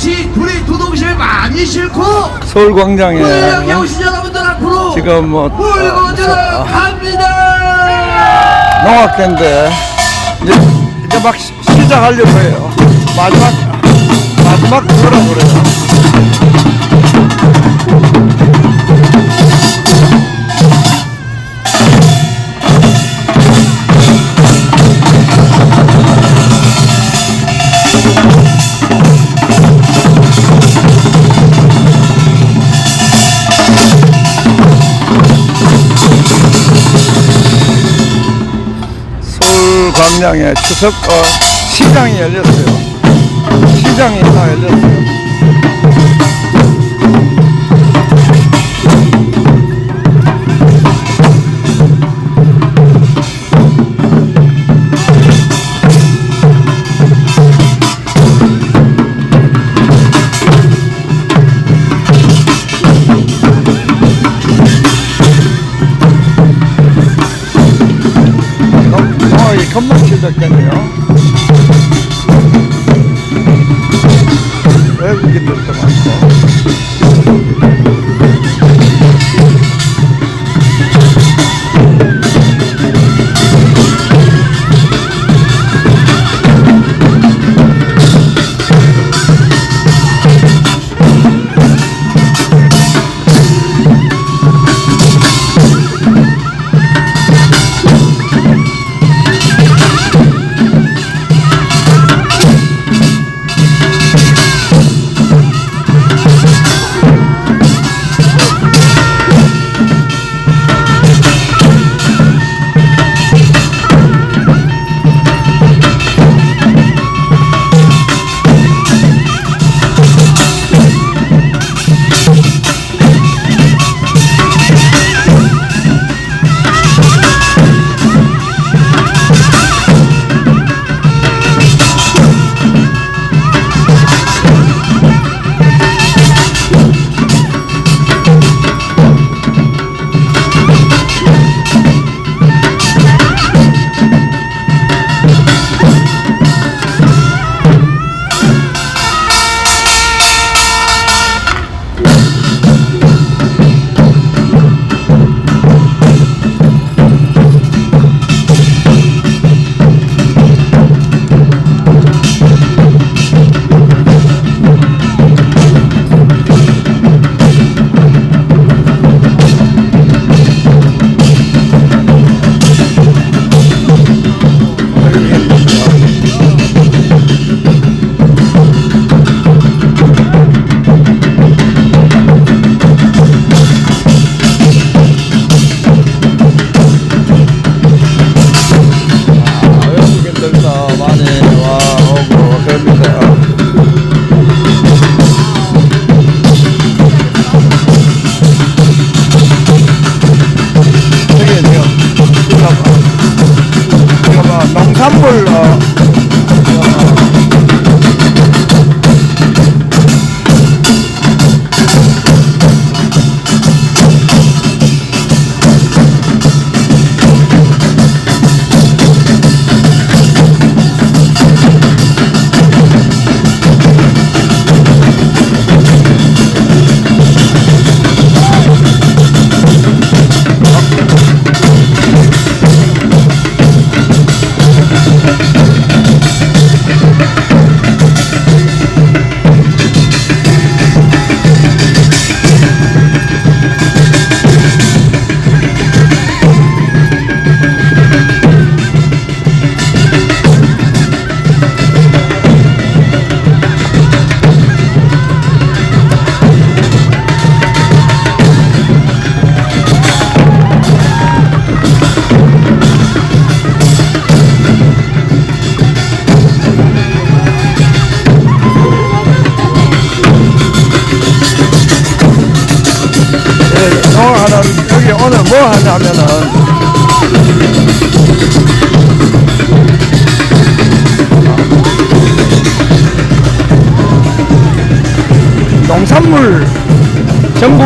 같이 둘이 두 동심을 많이 싣고 서울광장에. 물량에 오신 여러분들 앞으로. 지금 뭐 물고 들어갑니다. 농학회인데 이제, 이제 막 시, 시작하려고 해요. 마지막 마지막 그거라고 그래요. 광장에 추석 어, 시장이 열렸어요. 시장이 다 열렸어요. 이 금방 시작됐네요. 외국인들도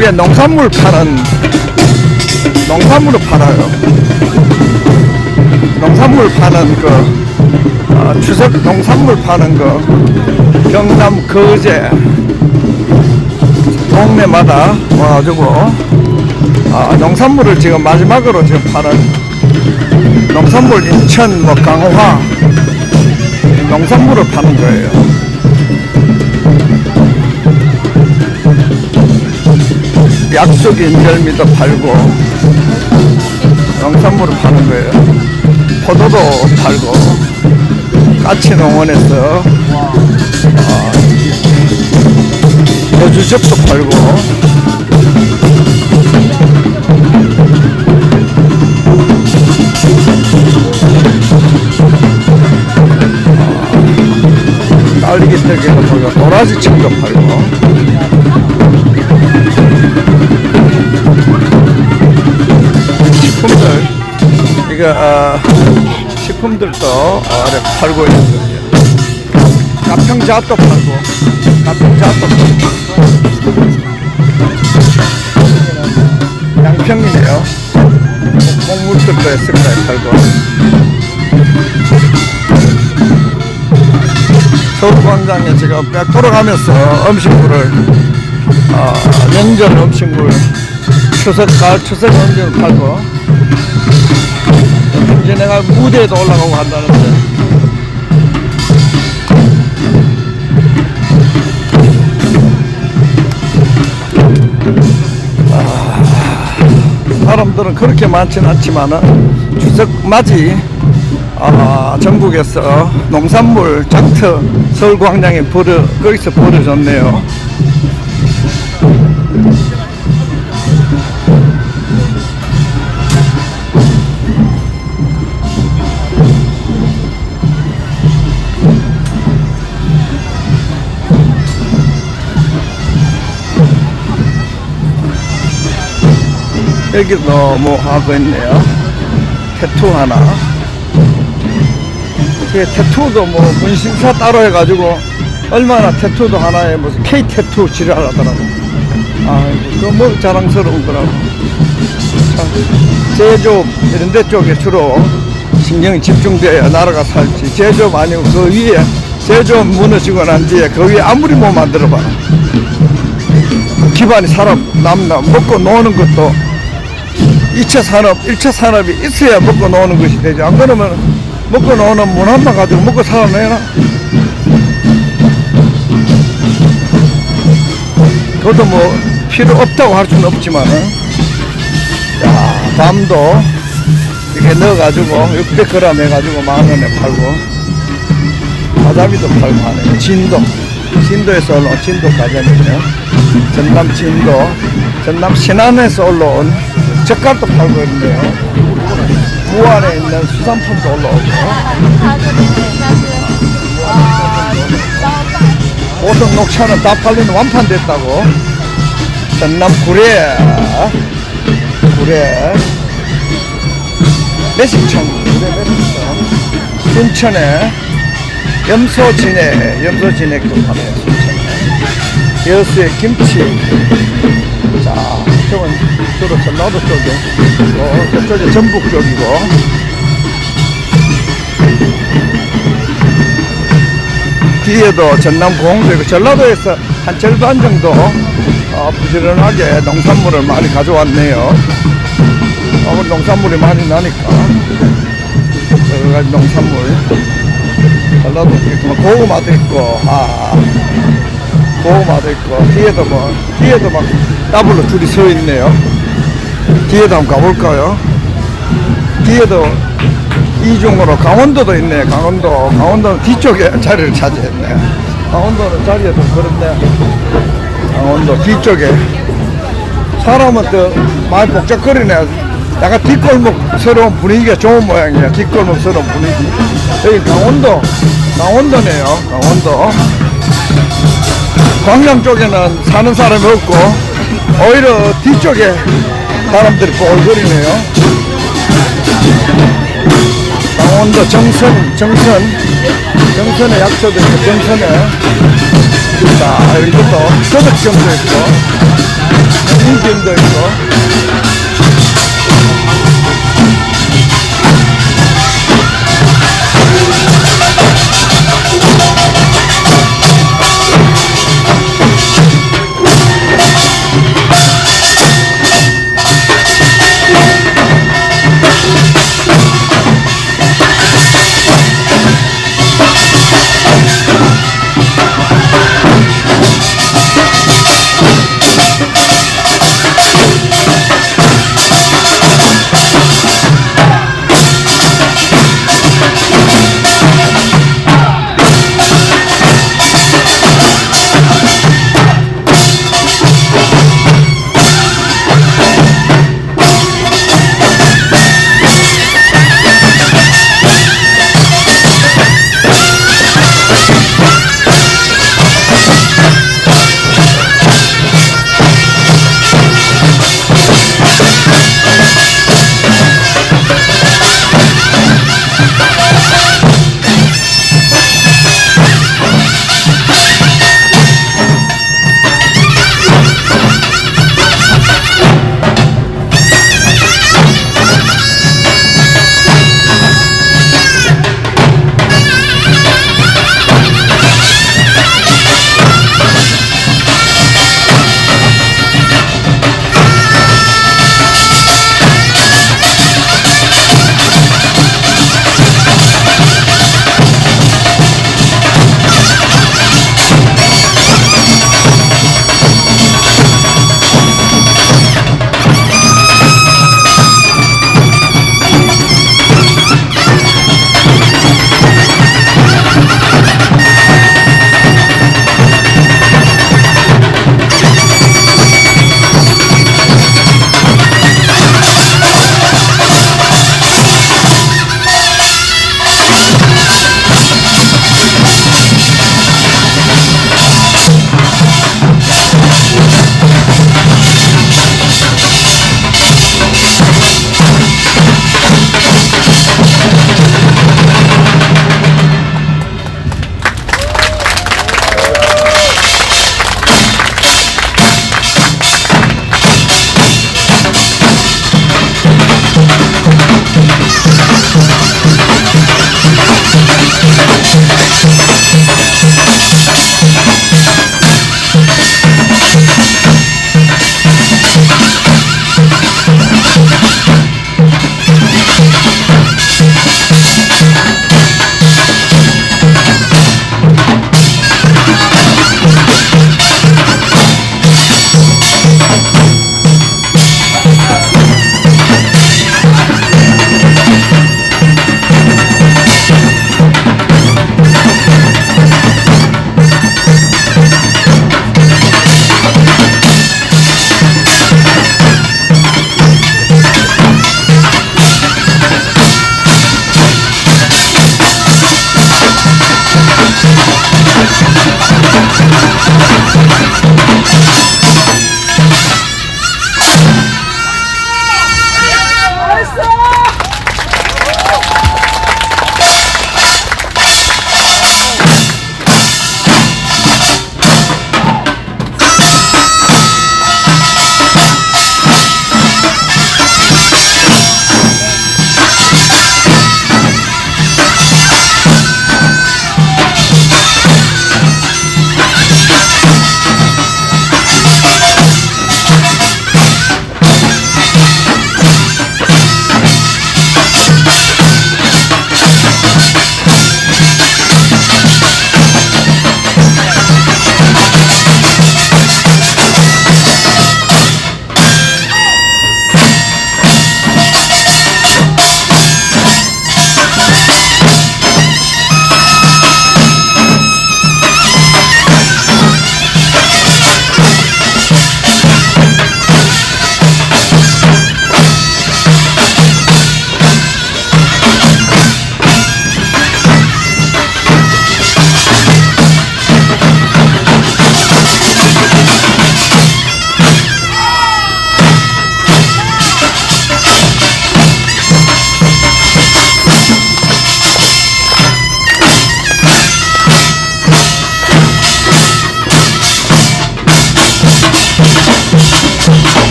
전국에 농산물 파는 농산물을 팔아요. 농산물 파는 그 아, 추석 농산물 파는 거 경남 거제 동네마다 와가지고 아, 농산물을 지금 마지막으로 지금 파는 농산물 인천 뭐 강화 농산물을 파는 거예요. 약속 인절미도 팔고 농산물을 파는 거예요. 포도도 팔고 까치 농원에서 어, 여주젓도 팔고 어, 딸기 떡에도 보고 도라지 층도 팔고 식품들 이거 어, 식품들도 어, 이렇게 팔고 있는 거예요. 가평잣도 팔고 가평잣도 팔고 양평이네요. 목물들도 있습니다. 팔고 서울광장에 지금 백 돌아가면서 음식물을 어, 명절 음식물. 추석 가을 추석 음식을 팔고. 이제 내가 무대에도 올라가고 한다는데. 아, 사람들은 그렇게 많지는 않지만은 추석 맞이 아, 전국에서 농산물 장터 서울 광장에 벌어 거기서 벌어졌네요. 여기도 뭐 하고 있네요. 태투 하나. 제 태투도 뭐 문신사 따로 해가지고 얼마나 태투도 하나에 무슨 K 태투 지랄하더라고. 아, 그뭐 자랑스러운 거라고. 참, 제조업 이런 데 쪽에 주로 신경이 집중돼야 나라가 살지. 제조업 아니고 그 위에 제조업 무너지고 난 뒤에 그 위에 아무리 뭐 만들어봐라. 그 기반이 살아 남나 먹고 노는 것도 2차 산업, 1차 산업이 있어야 먹고 노는 것이 되지. 안 그러면 먹고 노는 문 하나 가지고 먹고 살아내나? 그것도 뭐 필요 없다고 할 수는 없지만은, 야, 밤도 이렇게 넣어가지고 600g 해가지고 만 원에 팔고, 가자미도 팔고 하네요. 진도. 진도에서 올라온 진도 가자미네요. 전남 진도, 전남 신안에서 올라온 젓갈도 팔고 있는데요. 부안에 있는 수산품도 올라오고. 모든 녹차는 다 팔린 완판됐다고. 전남 구례, 구례, 매식청, 구례 매식청, 순천에 염소진액, 염소진액도 파네요, 그 순천에. 여수의 김치, 자, 저건 주로 전라도 쪽이고, 저쪽이 전북 쪽이고. 뒤에도 전남 공도 있고 전라도에서 한 절반 정도 어, 부지런하게 농산물을 많이 가져왔네요. 어, 우리 농산물이 많이 나니까. 여러 가지 농산물. 전라도 있고 뭐 고구마도 있고 아 고구마도 있고 뒤에도 뭐 뒤에도 막 더블로 줄이 서 있네요. 뒤에도 한번 가볼까요? 뒤에도 이중으로 강원도도 있네. 강원도. 강원도는 뒤쪽에 자리를 차지했네. 강원도는 자리가 좀 그런데 강원도 뒤쪽에. 사람은 또 많이 복잡거리네. 약간 뒷골목스러운 분위기가 좋은 모양이야. 뒷골목스러운 분위기. 여기 강원도. 강원도네요. 강원도 광양 쪽에는 사는 사람이 없고 오히려 뒤쪽에 사람들이 꼴거리네요 강원도 정선, 정선, 정선에 약초도 있고, 정선에. 자, 또 소득점도 있고, 인점도 있고. 아,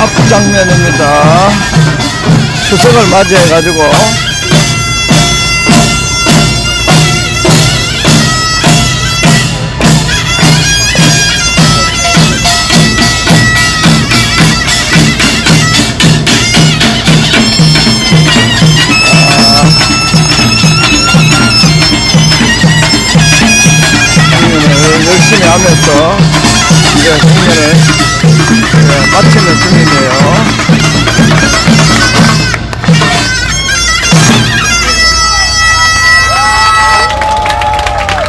앞 장면입니다. 추석을 맞이해가지고 공연을 열심히 하면서 이제 공연을 예, 마치는 중이네요.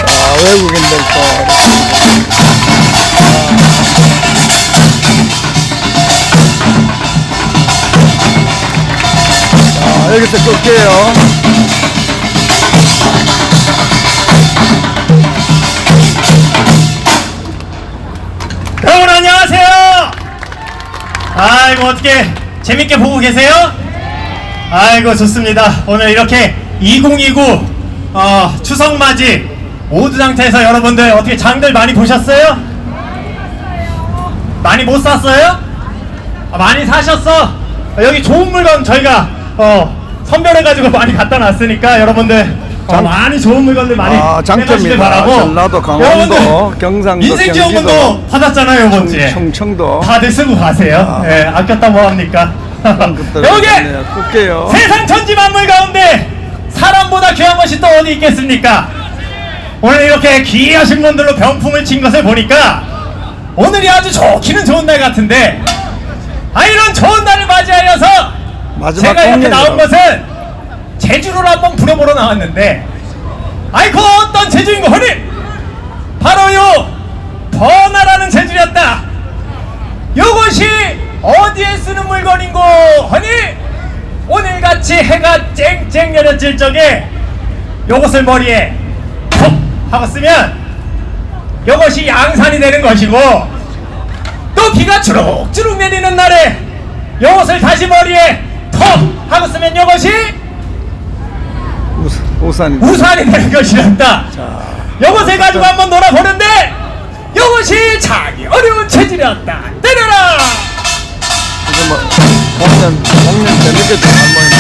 자, 외국인들 또 자, 여기서 끌게요. 아이고 어떻게 재밌게 보고 계세요? 아이고 좋습니다. 오늘 이렇게 2029 어, 추석 맞이 모두 상태에서 여러분들 어떻게 장들 많이 보셨어요? 많이 못 샀어요? 아, 많이 사셨어? 여기 좋은 물건 저희가 어, 선별해가지고 많이 갖다 놨으니까 여러분들 어, 장- 많이 좋은 물건들 많이 아. 해가시길 바라고 전라도, 강원도, 여러분들 경상도, 인생 지원금도 경기도, 받았잖아요 이번 주에 청 청도 다들 쓰고 가세요. 아. 예, 아꼈다 뭐 합니까? 그런 것들 여기. 끌게요. 세상 천지 만물 가운데 사람보다 귀한 것이 또 어디 있겠습니까? 오늘 이렇게 귀하신 분들로 병풍을 친 것을 보니까 오늘이 아주 좋기는 좋은 날 같은데 아 이런 좋은 날을 맞이하여서 마지막 제가 이렇게 공연이다. 나온 것은 제주를 한번 부려보러 나왔는데 아이고 어떤 제주인고 허니 바로 요 번화라는 제주였다. 요것이 어디에 쓰는 물건인고 허니? 오늘같이 해가 쨍쨍 내려질 적에 요것을 머리에 톡 하고 쓰면 요것이 양산이 되는 것이고 또 비가 주룩주룩 내리는 날에 요것을 다시 머리에 톡 하고 쓰면 요것이 우산, 우산이 우산이 되는 것이란다. 요것을 가지고 한번 놀아보는데 요것이 자기 어려운 체질이었다. 때려라. 이거 뭐 공연 공연 재밌게 좀 한 번